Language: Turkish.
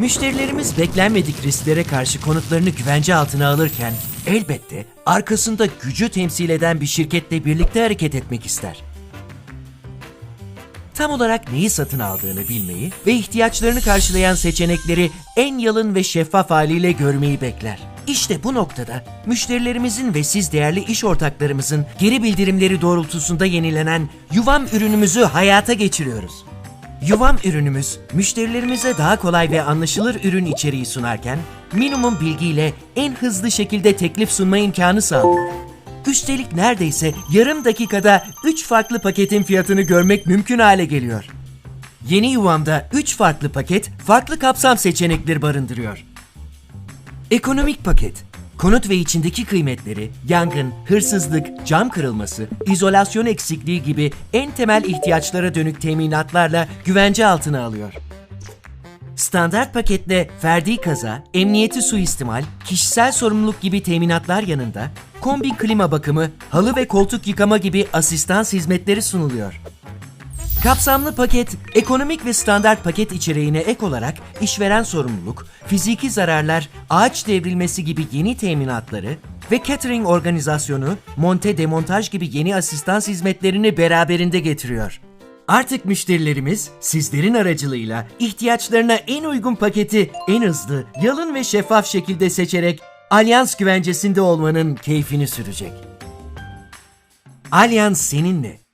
Müşterilerimiz beklenmedik risklere karşı konutlarını güvence altına alırken elbette arkasında gücü temsil eden bir şirketle birlikte hareket etmek ister. Tam olarak neyi satın aldığını bilmeyi ve ihtiyaçlarını karşılayan seçenekleri en yalın ve şeffaf haliyle görmeyi bekler. İşte bu noktada müşterilerimizin ve siz değerli iş ortaklarımızın geri bildirimleri doğrultusunda yenilenen Yuvam ürünümüzü hayata geçiriyoruz. Yuvam ürünümüz müşterilerimize daha kolay ve anlaşılır ürün içeriği sunarken minimum bilgiyle en hızlı şekilde teklif sunma imkanı sağlıyor. Üstelik neredeyse yarım dakikada 3 farklı paketin fiyatını görmek mümkün hale geliyor. Yeni yuvamda 3 farklı paket farklı kapsam seçenekleri barındırıyor. Ekonomik paket. Konut ve içindeki kıymetleri, yangın, hırsızlık, cam kırılması, izolasyon eksikliği gibi en temel ihtiyaçlara dönük teminatlarla güvence altına alıyor. Standart paketle ferdi kaza, emniyeti suistimal, kişisel sorumluluk gibi teminatlar yanında kombin klima bakımı, halı ve koltuk yıkama gibi asistans hizmetleri sunuluyor. Kapsamlı paket, ekonomik ve standart paket içeriğine ek olarak işveren sorumluluk, fiziki zararlar, ağaç devrilmesi gibi yeni teminatları ve catering organizasyonu, monte demontaj gibi yeni asistans hizmetlerini beraberinde getiriyor. Artık müşterilerimiz sizlerin aracılığıyla ihtiyaçlarına en uygun paketi en hızlı, yalın ve şeffaf şekilde seçerek Alyans güvencesinde olmanın keyfini sürecek. Alyans seninle.